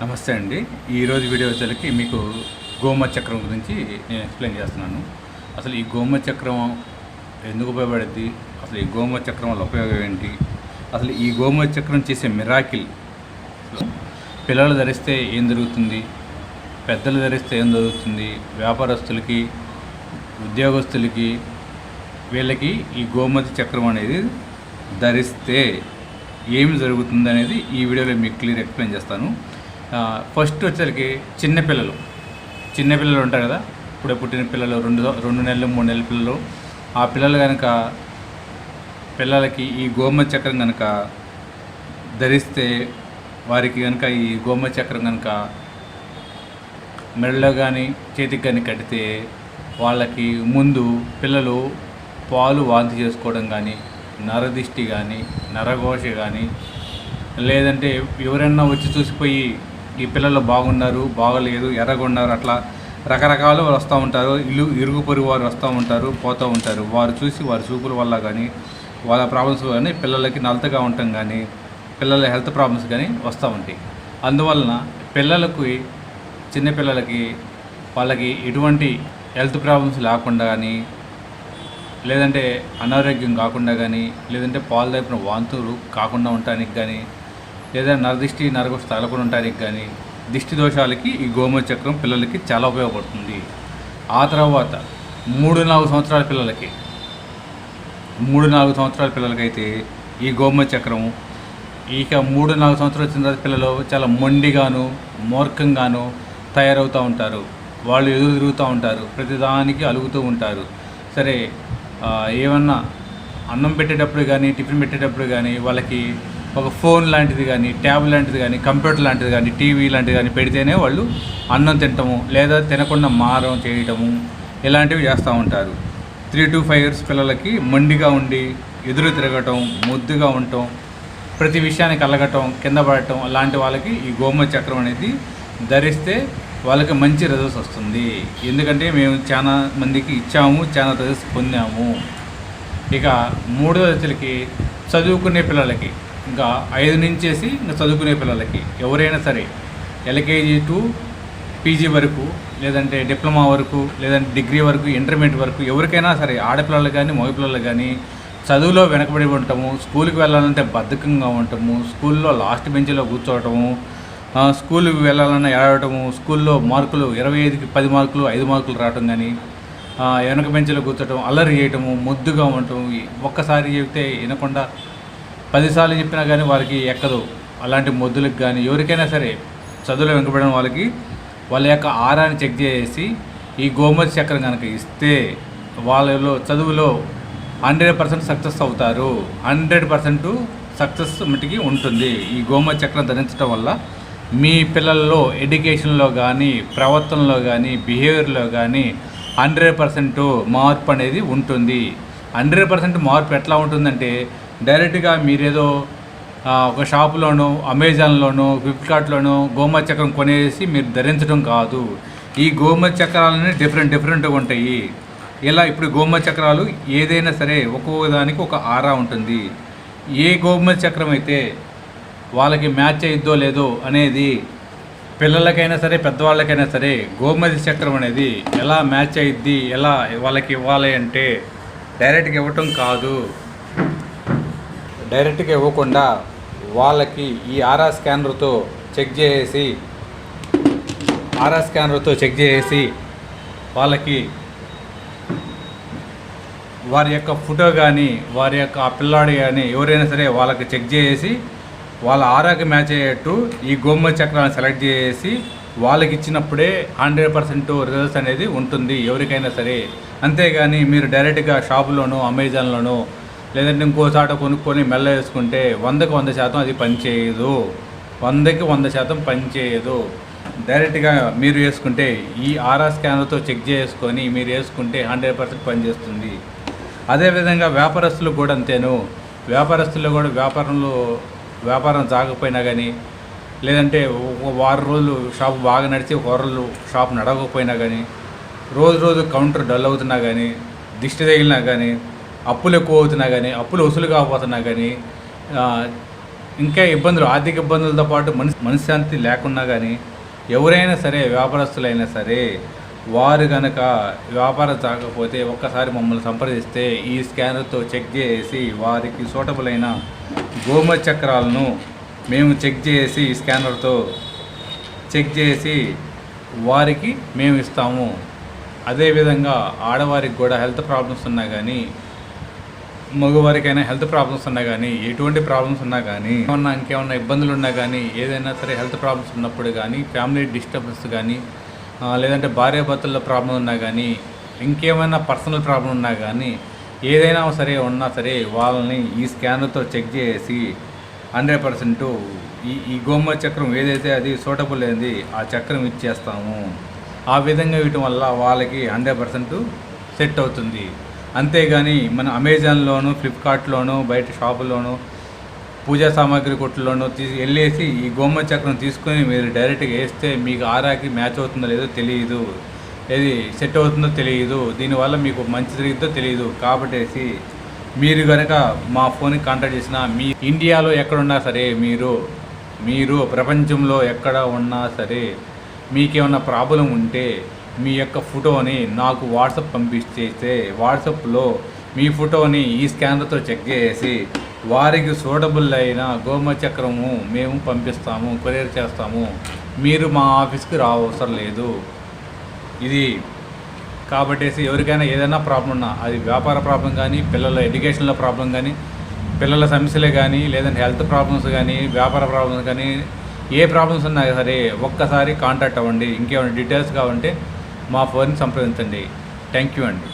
నమస్తే అండి. ఈరోజు వీడియో వచ్చేసరికి మీకు గోమ చక్రం గురించి నేను ఎక్స్ప్లెయిన్ చేస్తున్నాను. అసలు ఈ గోమ చక్రం ఎందుకు ఉపయోగపడుద్ది? అసలు ఈ గోమ చక్రం వల్ల ఉపయోగం ఏంటి? అసలు ఈ గోమ చక్రం చేసే మిరాకిల్ పిల్లలు ధరిస్తే ఏం జరుగుతుంది? పెద్దలు ధరిస్తే ఏం జరుగుతుంది? వ్యాపారస్తులకి ఉద్యోగస్తులకి వీళ్ళకి ఈ గోమతి చక్రం అనేది ధరిస్తే ఏమి జరుగుతుంది అనేది ఈ వీడియోలో మీకు క్లియర్ ఎక్స్ప్లెయిన్ చేస్తాను. ఫస్ట్ వచ్చేసరికి చిన్నపిల్లలు చిన్నపిల్లలు ఉంటారు కదా ఇప్పుడే పుట్టిన పిల్లలు రెండు రెండు నెలలు మూడు నెలల పిల్లలు. ఆ పిల్లలు కనుక పిల్లలకి ఈ గోమ చక్రం కనుక ధరిస్తే వారికి కనుక ఈ గోమ చక్రం కనుక మెడలో కానీ చేతికి కానీ కడితే వాళ్ళకి ముందు పిల్లలు పాలు వాంతి చేసుకోవడం కానీ నరదిష్టి కానీ నరఘోష కానీ లేదంటే ఎవరైనా వచ్చి చూసిపోయి ఈ పిల్లలు బాగున్నారు బాగలేదు ఎర్రగొన్నారు అట్లా రకరకాలు వస్తూ ఉంటారు ఇల్లు ఇరుగు పొరుగు వారు వస్తూ ఉంటారు పోతూ ఉంటారు. వారు చూసి వారి చూపుల వల్ల కానీ వాళ్ళ ప్రాబ్లమ్స్ కానీ పిల్లలకి నలతగా ఉండటం కానీ పిల్లల హెల్త్ ప్రాబ్లమ్స్ కానీ వస్తూ ఉంటాయి. అందువలన పిల్లలకు చిన్నపిల్లలకి వాళ్ళకి ఎటువంటి హెల్త్ ప్రాబ్లమ్స్ లేకుండా కానీ లేదంటే అనారోగ్యం కాకుండా కానీ లేదంటే పాలు తగిన వాంతులు కాకుండా ఉండటానికి కానీ లేదా నరదిష్టి నరగోష తగలకుండా కానీ దిష్టి దోషాలకి ఈ గోమతి చక్రం పిల్లలకి చాలా ఉపయోగపడుతుంది. ఆ తర్వాత మూడు నాలుగు సంవత్సరాల పిల్లలకి మూడు నాలుగు సంవత్సరాల పిల్లలకైతే ఈ గోమతి చక్రం ఇక మూడు నాలుగు సంవత్సరాల వచ్చిన తర్వాత పిల్లలు చాలా మొండిగాను మూర్ఖంగాను తయారవుతూ ఉంటారు. వాళ్ళు ఎదురు తిరుగుతూ ఉంటారు. ప్రతిదానికి అలుగుతూ ఉంటారు. సరే ఏమన్నా అన్నం పెట్టేటప్పుడు కానీ టిఫిన్ పెట్టేటప్పుడు కానీ వాళ్ళకి ఒక ఫోన్ లాంటిది కానీ ట్యాబ్ లాంటిది కానీ కంప్యూటర్ లాంటిది కానీ టీవీ లాంటిది కానీ పెడితేనే వాళ్ళు అన్నం తినటము లేదా తినకుండా మారం చేయటము ఇలాంటివి చేస్తూ ఉంటారు. త్రీ టు ఫైవ్ ఇయర్స్ పిల్లలకి మొండిగా ఉండి ఎదురు తిరగటం ముద్దుగా ఉండటం ప్రతి విషయానికి అలగటం కింద పడటం అలాంటి వాళ్ళకి ఈ గోమ చక్రం అనేది ధరిస్తే వాళ్ళకి మంచి రిజల్ట్స్ వస్తుంది. ఎందుకంటే మేము చాలా మందికి ఇచ్చాము చాలా రిజల్ట్స్ పొందాము. ఇక మూడో దశలకి చదువుకునే పిల్లలకి ఇంకా ఐదు నుంచేసి ఇంకా చదువుకునే పిల్లలకి. ఎవరైనా సరే ఎల్కేజీ టు పీజీ వరకు లేదంటే డిప్లొమా వరకు లేదంటే డిగ్రీ వరకు ఇంటర్మీడియట్ వరకు ఎవరికైనా సరే ఆడపిల్లలు కానీ మగపిల్లలు కానీ చదువులో వెనకబడి ఉండటము స్కూల్కి వెళ్ళాలంటే బద్ధకంగా ఉండటము స్కూల్లో లాస్ట్ బెంచ్లో కూర్చోవటము స్కూల్కి వెళ్ళాలన్నా ఏడవటము స్కూల్లో మార్కులు ఇరవై ఐదుకి పది మార్కులు ఐదు మార్కులు రావటం కానీ వెనక బెంచ్లో కూర్చోటం అల్లరి చేయటము ముద్దుగా ఉండటం ఒక్కసారి చెబితే వినకుండా పదిసార్లు చెప్పినా కానీ వారికి ఎక్కదు. అలాంటి మొద్దులకు కానీ ఎవరికైనా సరే చదువులో వెనుకబడిన వాళ్ళకి వాళ్ళ యొక్క ఆరాన్ని చెక్ చేసి ఈ గోమతి చక్రం కనుక ఇస్తే వాళ్ళలో చదువులో హండ్రెడ్ పర్సెంట్ సక్సెస్ అవుతారు. హండ్రెడ్ పర్సెంట్ సక్సెస్ మటుకి ఉంటుంది. ఈ గోమతి చక్రం ధరించడం వల్ల మీ పిల్లల్లో ఎడ్యుకేషన్లో కానీ ప్రవర్తనలో కానీ బిహేవియర్లో కానీ హండ్రెడ్ పర్సెంట్ మార్పు అనేది ఉంటుంది. హండ్రెడ్ పర్సెంట్ మార్పు ఎట్లా ఉంటుందంటే డైరెక్ట్గా మీరేదో ఒక షాపులోనో అమెజాన్లోనో ఫ్లిప్కార్ట్లోనో గోమతి చక్రం కొనేసి మీరు ధరించడం కాదు. ఈ గోమతి చక్రాలని డిఫరెంట్ డిఫరెంట్గా ఉంటాయి. ఇలా ఇప్పుడు గోమతి చక్రాలు ఏదైనా సరే ఒక్కొక్క దానికి ఒక ఆరా ఉంటుంది. ఏ గోమతి చక్రం అయితే వాళ్ళకి మ్యాచ్ అయిద్దో లేదో అనేది పిల్లలకైనా సరే పెద్దవాళ్ళకైనా సరే గోమతి చక్రం అనేది ఎలా మ్యాచ్ అయిద్ది ఎలా వాళ్ళకి ఇవ్వాలి అంటే డైరెక్ట్గా ఇవ్వటం కాదు. డైరెక్ట్గా ఇవ్వకుండా వాళ్ళకి ఈ ఆర్ఆర్ స్కానర్తో చెక్ చేసి ఆర్ఆర్ స్కానర్తో చెక్ చేసి వాళ్ళకి వారి యొక్క ఫోటో కానీ వారి యొక్క ఆ పిల్లాడు కానీ ఎవరైనా సరే వాళ్ళకి చెక్ చేసి వాళ్ళ ఆరాకి మ్యాచ్ అయ్యేట్టు ఈ గోమ చక్రాన్ని సెలెక్ట్ చేసి వాళ్ళకి ఇచ్చినప్పుడే హండ్రెడ్ పర్సెంట్ రిజల్ట్స్ అనేది ఉంటుంది ఎవరికైనా సరే. అంతేగాని మీరు డైరెక్ట్గా షాపులోనూ అమెజాన్లోనూ లేదంటే ఇంకో చాట కొనుక్కొని మెల్ల వేసుకుంటే వందకు వంద శాతం అది పనిచేయదు వందకి వంద శాతం పనిచేయదు డైరెక్ట్గా మీరు వేసుకుంటే ఈ ఆర్ఆర్ స్కానర్తో చెక్ చేసుకొని మీరు వేసుకుంటే హండ్రెడ్ పర్సెంట్ పనిచేస్తుంది అదేవిధంగా వ్యాపారస్తులు కూడా అంతేను. వ్యాపారస్తులు కూడా వ్యాపారంలో వ్యాపారం జాగకపోయినా కానీ లేదంటే ఒక వారం రోజులు షాప్ బాగా నడిచి ఒక రోజులు షాప్ నడవకపోయినా కానీ రోజు రోజు కౌంటర్ డల్ అవుతున్నా కానీ దిష్టి తగిలినా కానీ అప్పులు ఎక్కువ అవుతున్నా కానీ అప్పులు వసూలు కాకపోతున్నా కానీ ఇంకా ఇబ్బందులు ఆర్థిక ఇబ్బందులతో పాటు మనస్ మనశ్శాంతి లేకున్నా కానీ ఎవరైనా సరే వ్యాపారస్తులైనా సరే వారు కనుక వ్యాపారం కాకపోతే ఒక్కసారి మమ్మల్ని సంప్రదిస్తే ఈ స్కానర్తో చెక్ చేసి వారికి సూటబుల్ అయిన గోమ చక్రాలను మేము చెక్ చేసి ఈ స్కానర్తో చెక్ చేసి వారికి మేము ఇస్తాము. అదేవిధంగా ఆడవారికి కూడా హెల్త్ ప్రాబ్లమ్స్ ఉన్నా కానీ మగవారికైనా హెల్త్ ప్రాబ్లమ్స్ ఉన్నా కానీ ఎటువంటి ప్రాబ్లమ్స్ ఉన్నా కానీ ఏమన్నా ఇంకేమన్నా ఇబ్బందులు ఉన్నా కానీ ఏదైనా సరే హెల్త్ ప్రాబ్లమ్స్ ఉన్నప్పుడు కానీ ఫ్యామిలీ డిస్టర్బెన్స్ కానీ లేదంటే భార్యాభర్తల్లో ప్రాబ్లం ఉన్నా కానీ ఇంకేమైనా పర్సనల్ ప్రాబ్లం ఉన్నా కానీ ఏదైనా సరే ఉన్నా సరే వాళ్ళని ఈ స్కానర్తో చెక్ చేసి హండ్రెడ్ పర్సెంట్ ఈ ఈ గోమ చక్రం ఏదైతే అది సూటబుల్ అయింది ఆ చక్రం ఇచ్చేస్తాము. ఆ విధంగా ఇవ్వటం వల్ల వాళ్ళకి హండ్రెడ్ పర్సెంట్ సెట్ అవుతుంది. అంతేగాని మన అమెజాన్లోను ఫ్లిప్కార్ట్లోను బయట షాపులోను పూజా సామాగ్రి కొట్టులోనూ తీసి వెళ్ళేసి ఈ గోమ చక్రం తీసుకొని మీరు డైరెక్ట్గా వేస్తే మీకు ఆరాకి మ్యాచ్ అవుతుందో లేదో తెలియదు ఏది సెట్ అవుతుందో తెలియదు దీనివల్ల మీకు మంచి జరిగిద్దో తెలియదు కాబట్టేసి మీరు కనుక మా ఫోన్కి కాంటాక్ట్ చేసినా మీ ఇండియాలో ఎక్కడున్నా సరే మీరు మీరు ప్రపంచంలో ఎక్కడ ఉన్నా సరే మీకేమన్నా ప్రాబ్లం ఉంటే మీ యొక్క ఫోటోని నాకు వాట్సాప్ పంపించేస్తే వాట్సాప్లో మీ ఫోటోని ఈ స్కానర్తో చెక్ చేసి వారికి సూటబుల్ అయిన గోమ చక్రము మేము పంపిస్తాము కొరియర్ చేస్తాము. మీరు మా ఆఫీస్కి రావసరం లేదు. ఇది కాబట్టేసి ఎవరికైనా ఏదైనా ప్రాబ్లం ఉన్నా అది వ్యాపార ప్రాబ్లం కానీ పిల్లల ఎడ్యుకేషన్లో ప్రాబ్లం కానీ పిల్లల సమస్యలే కానీ లేదంటే హెల్త్ ప్రాబ్లమ్స్ కానీ వ్యాపార ప్రాబ్లమ్స్ కానీ ఏ ప్రాబ్లమ్స్ ఉన్నా సరే ఒక్కసారి కాంటాక్ట్ అవ్వండి. ఇంకేమైనా డీటెయిల్స్ కావాలంటే మా ఫోన్ సంప్రదించండి. థ్యాంక్ యూ అండి.